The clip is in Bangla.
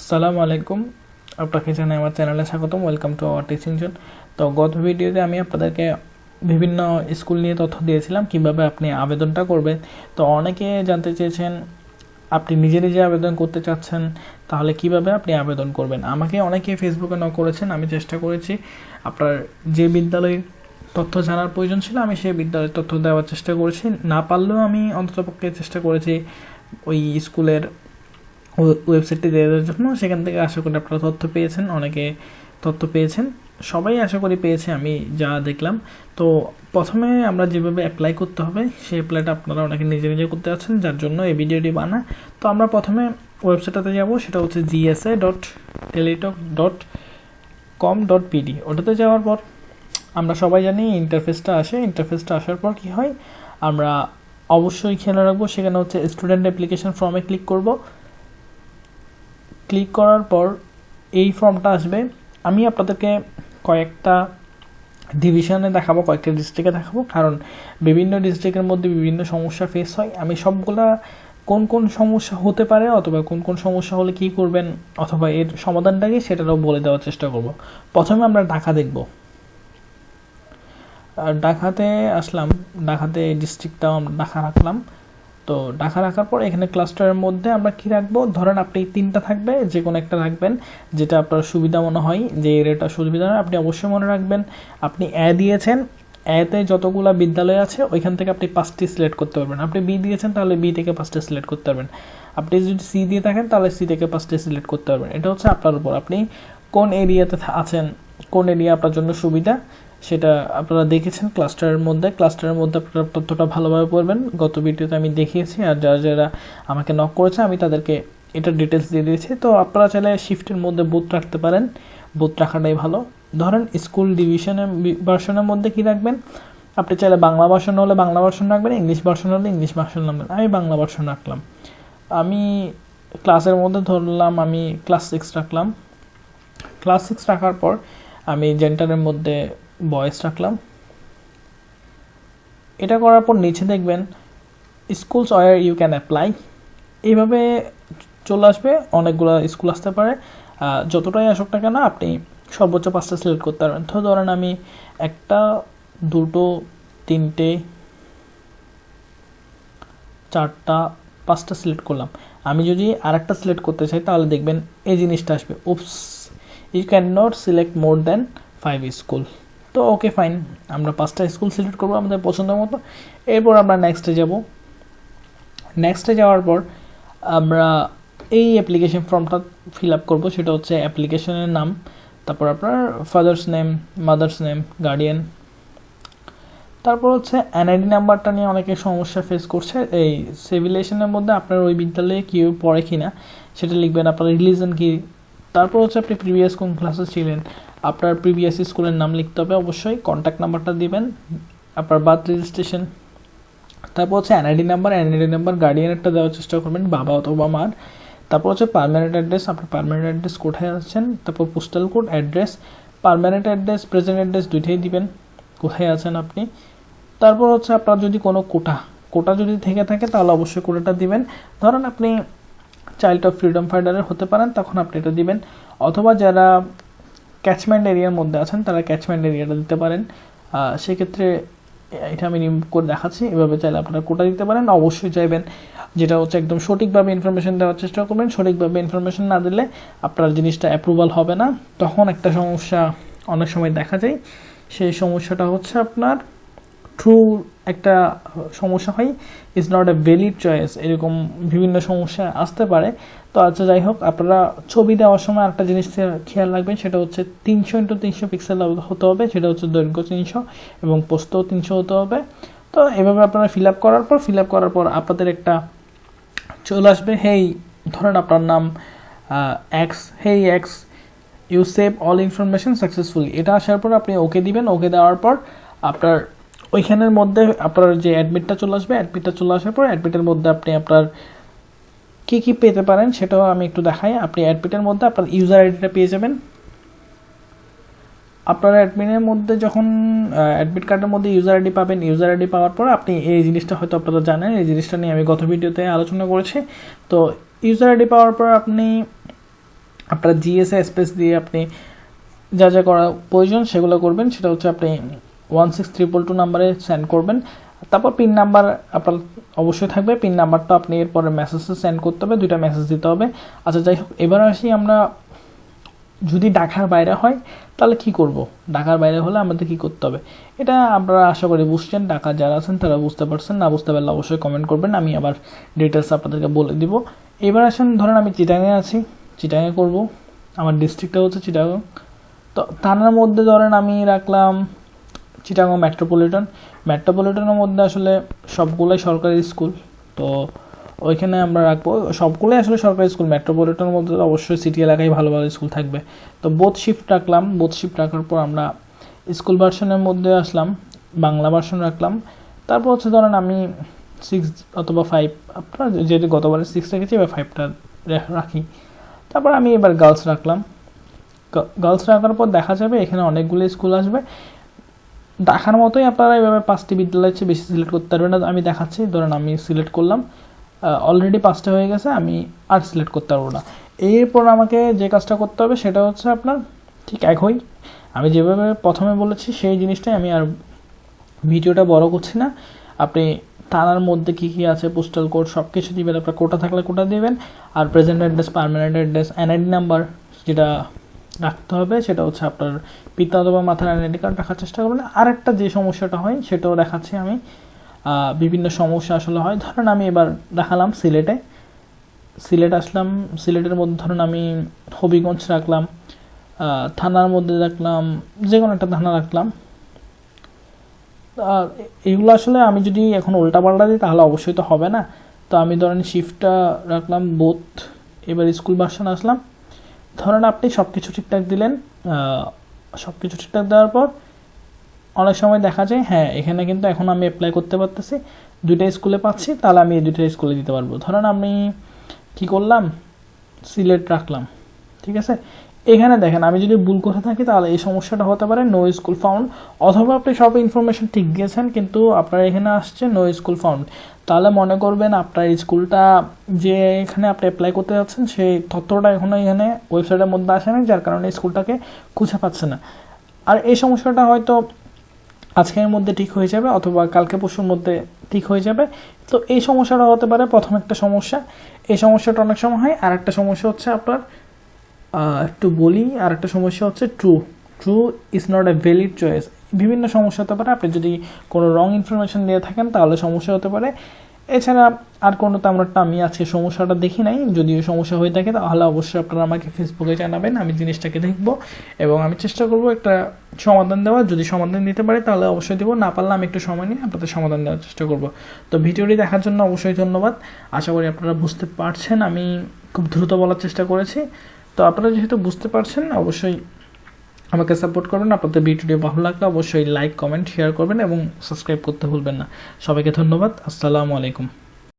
আসসালামু আলাইকুম আপনাকে জানাই আমার চ্যানেলে স্বাগতম। Welcome to our teaching zone তো গত ভিডিওতে আমি আপনাদেরকে বিভিন্ন স্কুল নিয়ে তথ্য দিয়েছিলাম, কীভাবে আপনি আবেদনটা করবেন। তো অনেকে জানতে চেয়েছেন, আপনি নিজে নিজে আবেদন করতে চাচ্ছেন, তাহলে কীভাবে আপনি আবেদন করবেন? আমাকে অনেকে ফেসবুকে ন করেছেন, আমি চেষ্টা করেছি। আপনার যে বিদ্যালয়ের তথ্য জানার প্রয়োজন ছিল, আমি সেই বিদ্যালয়ের তথ্য দেওয়ার চেষ্টা করেছি। না পারলেও আমি অন্ততপক্ষে চেষ্টা করেছি ওই স্কুলের ওয়েবসাইটটি দেওয়ার জন্য। সেখান থেকে আশা করি আপনারা তথ্য পেয়েছেন, অনেকে তথ্য পেয়েছেন। সবাই আশা করি পেয়েছে, আমি যা দেখলাম। তো প্রথমে আমরা যেভাবে অ্যাপ্লাই করতে হবে, সেই অ্যাপ্লাইটা আপনারা অনেকে নিজে নিজে করতে আছেন যার জন্য এই ভিডিওটি বানা। তো আমরা প্রথমে ওয়েবসাইটটাতে যাব, সেটা হচ্ছে GSA dot Teletalk dot com dot BD ওটাতে যাওয়ার পর আমরা সবাই জানি ইন্টারফেসটা আসে। ইন্টারফেসটা আসার পর কি হয়? আমরা অবশ্যই খেয়াল রাখব, সেখানে হচ্ছে স্টুডেন্ট অ্যাপ্লিকেশন ফর্মে ক্লিক করব। ক্লিক করার পর এই ফর্মটা আসবে। আমি আপনাদেরকে কয়েকটা ডিভিশনে দেখাবো, কয়েকটা ডিস্ট্রিক্টে দেখাবো। কারণ বিভিন্ন ডিস্ট্রিক্টের মধ্যে বিভিন্ন সমস্যা ফেস হয়। আমি সবগুলা কোন কোন সমস্যা হতে পারে অথবা কোন কোন সমস্যা হলে কি করবেন অথবা এর সমাধানটা কি সেটাও বলে দেওয়ার চেষ্টা করব। প্রথমে আমরা ঢাকা দেখব। ঢাকাতে আসলাম। ঢাকাতে ডিস্ট্রিক্টটাও আমরা ঢাকা রাখলাম। তো ঢাকা রাখার পর এখানে ক্লাস্টারের মধ্যে আমরা কি রাখব? ধরেন আপনি তিনটা থাকবে যে কোনো একটা রাখবেন, যেটা আপনার সুবিধা মনে হয়, যে এরিয়াটা সুবিধা আপনি অবশ্যই মনে রাখবেন। আপনি অ্যা দিয়েছেন অ্যাতে যতগুলা বিদ্যালয় আছে, ওইখান থেকে আপনি পাঁচটি সিলেক্ট করতে পারবেন। আপনি বি দিয়েছেন, তাহলে বি থেকে পাঁচটা সিলেক্ট করতে পারবেন। আপনি যদি সি দিয়ে থাকেন, তাহলে সি থেকে পাঁচটি সিলেক্ট করতে পারবেন। এটা হচ্ছে আপনার উপর। আপনি কোন এরিয়াতে আছেন, কোন এরিয়া আপনার জন্য সুবিধা সেটা আপনারা দেখেছেন ক্লাস্টারের মধ্যে। ক্লাস্টারের মধ্যে আপনারা তথ্যটা ভালোভাবে পড়বেন। গত ভিডিওতে আমি দেখিয়েছি আর যারা যারা আমাকে নক করেছে, আমি তাদেরকে এটা ডিটেলস দিয়ে দিয়েছি। তো আপনারা চাইলে শিফটের মধ্যে বুথ রাখতে পারেন। বুথ রাখাটাই ভালো। ধরেন স্কুল ডিভিশনের ভার্সনের মধ্যে কি রাখবেন? আপনি চাইলে বাংলা ভার্সন হলে বাংলা ভার্সন রাখবেন ইংলিশ ভার্সন হলে ইংলিশ ভার্সন রাখবেন। আমি বাংলা ভার্সন রাখলাম। আমি ক্লাসের মধ্যে ধরলাম, আমি ক্লাস সিক্স রাখলাম। ক্লাস সিক্স রাখার পর আমি জেন্টারের মধ্যে বয়েস রাখলাম। এটা করার পর নিচে দেখবেন schools where you can apply এইভাবে চলে আসবে, অনেকগুলো স্কুল আসতে পারে। যতটাই আসুক না কেন, আপনি সর্বোচ্চ পাঁচটা সিলেক্ট করতে পারবেন। তো ধরেন আমি একটা, দুটো, তিনটে, চারটা, পাঁচটা সিলেক্ট করলাম। আমি যদি আরেকটা সিলেক্ট করতে চাই, তাহলে দেখবেন এই জিনিসটা আসবে। Oops you can not select more than five school তো ওকে ফাইন আমরা পাঁচটা স্কুল সিলেক্ট করব আমাদের পছন্দ মতো। এরপর আমরা নেক্সটে যাব। নেক্সটে যাওয়ার পর আমরা এই অ্যাপ্লিকেশন ফর্মটা ফিল আপ করব, সেটা হচ্ছে অ্যাপ্লিকেশনের নাম। তারপর আপনার father's name mother's name guardian তারপর হচ্ছে এনআইডি নাম্বারটা নিয়ে অনেকে সমস্যা ফেস করছে। এই সিভিলেশনের মধ্যে আপনার ওই বিদ্যালয়ে কেউ পড়ে কি না সেটা লিখবেন আপনার রিলিজন কি। তারপর হচ্ছে আপনি প্রিভিয়াস কোন ক্লাসে ছিলেন আপনার প্রিভিয়াস স্কুলের নাম লিখতে হবে অবশ্যই কন্ট্যাক্ট নাম্বারটা দিবেন, আপনার বার্থ রেজিস্ট্রেশন তারপর হচ্ছে এনআইডি নাম্বার এনআইডি নাম্বার গার্ডিয়ানেরটা দেওয়ার চেষ্টা করবেন, বাবা অথবা মার। তারপর হচ্ছে পারমানেন্ট অ্যাড্রেস আপনার পারমানেন্ট অ্যাড্রেস কোথায় আছেন, তারপর postal code address permanent address present address দুইটাই দিবেন, কোথায় আছেন আপনি। তারপর হচ্ছে আপনার যদি কোনো কোটা কোটা যদি থেকে থাকে তাহলে অবশ্যই কোটাটা দিবেন। ধরেন আপনি চাইল্ড অফ ফ্রিডম ফাইটারের হতে পারেন, তখন আপনি এটা দিবেন। অথবা যারা ক্যাচমেন্ট এরিয়ার মধ্যে আছেন, তারা ক্যাচমেন্ট এরিয়াটা দিতে পারেন। সেক্ষেত্রে এটা আমি রিমুভ করে দেখাচ্ছি। এভাবে চাইলে আপনারা কোটা দিতে পারেন। অবশ্যই চাইবেন। যেটা হচ্ছে একদম সঠিকভাবে ইনফরমেশন দেওয়ার চেষ্টা করবেন। সঠিকভাবে ইনফরমেশন না দিলে আপনার জিনিসটা অ্যাপ্রুভাল হবে না। তখন একটা সমস্যা অনেক সময় দেখা যায়। সেই সমস্যাটা হচ্ছে আপনার ট্রু একটা সমস্যা হয় is not a valid choice এরকম বিভিন্ন সমস্যা আসতে পারে। তো আচ্ছা যাই হোক, আপনারা ছবি দেওয়ার সময় একটা জিনিস খেয়াল রাখবেন, সেটা হচ্ছে তিনশো ইন্টু তিনশো পিক্সেল হতে হবে, সেটা হচ্ছে দৈর্ঘ্য তিনশো এবং পোস্ত তিনশো হতে হবে। তো এভাবে আপনারা ফিল আপ করার পর ফিল আপ করার পর আপনাদের একটা চলে আসবে, হেই, ধরেন আপনার নাম X hey X you save all information successfully এটা আসার পর আপনি ওকে দিবেন ওকে দেওয়ার পর আপনার ওইখানের মধ্যে আপনার যে অ্যাডমিটটা চলে আসবে অ্যাডমিটটা চলে আসার পর অ্যাডমিটের মধ্যে আপনি আপনার কী কী পেতে পারেন সেটাও আমি একটু দেখাই। আপনি অ্যাডমিটের মধ্যে আপনার ইউজার আইডিটা পেয়ে যাবেন। আপনার অ্যাডমিনের মধ্যে যখন অ্যাডমিট কার্ডের মধ্যে ইউজার আইডি পাবেন ইউজার আইডি পাওয়ার পর আপনি এই জিনিসটা হয়তো আপনারা জানেন, এই জিনিসটা নিয়ে আমি গত ভিডিওতে আলোচনা করেছি। তো ইউজার আইডি পাওয়ার পর আপনি আপনার জিএসএ স্পেস দিয়ে আপনি যা যা করা প্রয়োজন সেগুলো করবেন। সেটা হচ্ছে আপনি ওয়ান সিক্স টু নাম্বারে সেন্ড করবেন। তারপর পিন নাম্বার আপনার অবশ্যই থাকবে। পিন নাম্বারটা আপনি এরপরে মেসেজে সেন্ড করতে হবে। দুইটা মেসেজ দিতে হবে। আচ্ছা যাই হোক, এবার আসি আমরা যদি ঢাকার বাইরে হয়, তাহলে কি করব? ঢাকার বাইরে হলে আমাদের কি করতে হবে? এটা আপনারা আশা করি বুঝছেন। ঢাকা যারা আছেন, তারা বুঝতে পারছেন। না বুঝতে পারলে অবশ্যই কমেন্ট করবেন। আমি আবার ডিটেলস আপনাদেরকে বলে দিব। এবার আসেন, ধরেন আমি চিটাঙে আছি। চিটাঙে করব। আমার ডিস্ট্রিক্টটা হচ্ছে চিটাগাং তো, থানার মধ্যে ধরেন আমি রাখলাম চিটাগাং মেট্রোপলিটন মেট্রোপলিটনের মধ্যে আসলে সবগুলোই সরকারি স্কুল। তো ওইখানে আমরা রাখব। সবগুলোই আসলে সরকারি স্কুল। মেট্রোপলিটনের মধ্যে তো অবশ্যই সিটি এলাকায় ভালো ভালো স্কুল থাকবে। তো বোথ শিফট রাখলাম। বোথ শিফট রাখার পর আমরা স্কুল ভার্সনের মধ্যে আসলাম। বাংলা ভার্সন রাখলাম। তারপর হচ্ছে ধরেন আমি সিক্স অথবা ফাইভ আপনার যেহেতু গতবারে সিক্স রেখেছি, এবার ফাইভটা রাখি। তারপর আমি এবার গার্লস রাখলাম। গার্লস রাখার পর দেখা যাবে এখানে অনেকগুলো স্কুল আসবে। দেখার মতোই আপনারা এভাবে পাঁচটি বিদ্যালয়ের চেয়ে বেশি সিলেক্ট করতে পারবেন না। আমি দেখাচ্ছি, ধরেন আমি সিলেক্ট করলাম অলরেডি পাঁচটা হয়ে গেছে, আমি আর সিলেক্ট করতে পারব না। এরপর আমাকে যে কাজটা করতে হবে সেটা হচ্ছে আপনার ঠিক একই। আমি যেভাবে প্রথমে বলেছি, সেই জিনিসটাই আমি আর ভিডিওটা বড় করছি না। আপনি থানার মধ্যে কী কী আছে পোস্টাল কোড সব কিছু দিবেন, আপনার কোটা থাকলে কোটা দিবেন, আর present address permanent address NID number যেটা রাখতে হবে, সেটা হচ্ছে আপনার পিতা অথবা মাথার আইডেন্টি কার্ড রাখার চেষ্টা করবেন। আরেকটা যে সমস্যাটা হয়, সেটাও দেখাচ্ছি আমি। বিভিন্ন সমস্যা আসলে হয়। ধরেন আমি এবার দেখালাম সিলেটে। সিলেট আসলাম, সিলেটের মধ্যে ধরেন আমি হবিগঞ্জ রাখলাম থানার মধ্যে রাখলাম যে কোনো একটা থানা রাখলাম। এগুলো আসলে আমি যদি এখন উল্টা পাল্টা দিই, তাহলে অবশ্যই তো হবে না। তো আমি ধরেন শিফটটা রাখলাম বোথ এবার স্কুল বাসন আসলাম। ধরেন আপনি সব কিছু ঠিকঠাক দিলেন সব কিছু ঠিকঠাক দেওয়ার পর অনেক সময় দেখা যায় হ্যাঁ এখানে কিন্তু এখন আমি অ্যাপ্লাই করতে পারতেছি, দুইটা স্কুলে পাচ্ছি, তাহলে আমি এই দুইটা স্কুলে দিতে পারব। ধরেন আমি কি করলাম? সিলেট রাখলাম, ঠিক আছে? এখানে দেখেন, আমি যদি ভুল করে থাকি, তাহলে এই সমস্যাটা হতে পারে নো স্কুল ফাউন্ড অথবা আপনি সব ইনফরমেশন ঠিক দিয়েছেন কিন্তু আপনার এখানে আসছে নো স্কুল ফাউন্ড তাহলে মনে করবেন আপনার স্কুলটা যে এখানে আপনি অ্যাপ্লাই করতে যাচ্ছেন, সেই তথ্যটা এখনও এখানে ওয়েবসাইটের মধ্যে আসে না যার কারণে স্কুলটাকে খুঁজে পাচ্ছে না। আর এই সমস্যাটা হয়তো আজকের মধ্যে ঠিক হয়ে যাবে, অথবা কালকে পরশুর মধ্যে ঠিক হয়ে যাবে। তো এই সমস্যাটা হতে পারে প্রথম একটা সমস্যা। এই সমস্যাটা অনেক সময় হয় আর একটা সমস্যা হচ্ছে আপনার একটু বলি, আর একটা সমস্যা হচ্ছে true true is not a valid choice বিভিন্ন সমস্যা হতে পারে, আপনি যদি কোনো রং ইনফরমেশন দিয়ে থাকেন, তাহলে সমস্যা হতে পারে। এছাড়া আর কোনো তেমন একটা আমি আজকে সমস্যাটা দেখি নাই। যদি সমস্যা হয়ে থাকে, তাহলে অবশ্যই আপনারা আমাকে ফেসবুকে জানাবেন, আমি জিনিসটাকে দেখব এবং আমি চেষ্টা করব একটা সমাধান দেওয়ার। যদি সমাধান দিতে পারি, তাহলে অবশ্যই দেবো। না পারলে আমি একটু সময় নিয়ে আপনাদের সমাধান দেওয়ার চেষ্টা করব। তো ভিডিওটি দেখার জন্য অবশ্যই ধন্যবাদ। আশা করি আপনারা বুঝতে পারছেন, আমি খুব দ্রুত বলার চেষ্টা করেছি। তো আপনারা যেহেতু বুঝতে পারছেন, অবশ্যই আমাকে সাপোর্ট করবেন। আপনাদের ভিডিওটি ভালো লাগলে অবশ্যই লাইক কমেন্ট শেয়ার করবেন এবং সাবস্ক্রাইব করতে ভুলবেন না। সবাইকে ধন্যবাদ। আসসালামু আলাইকুম।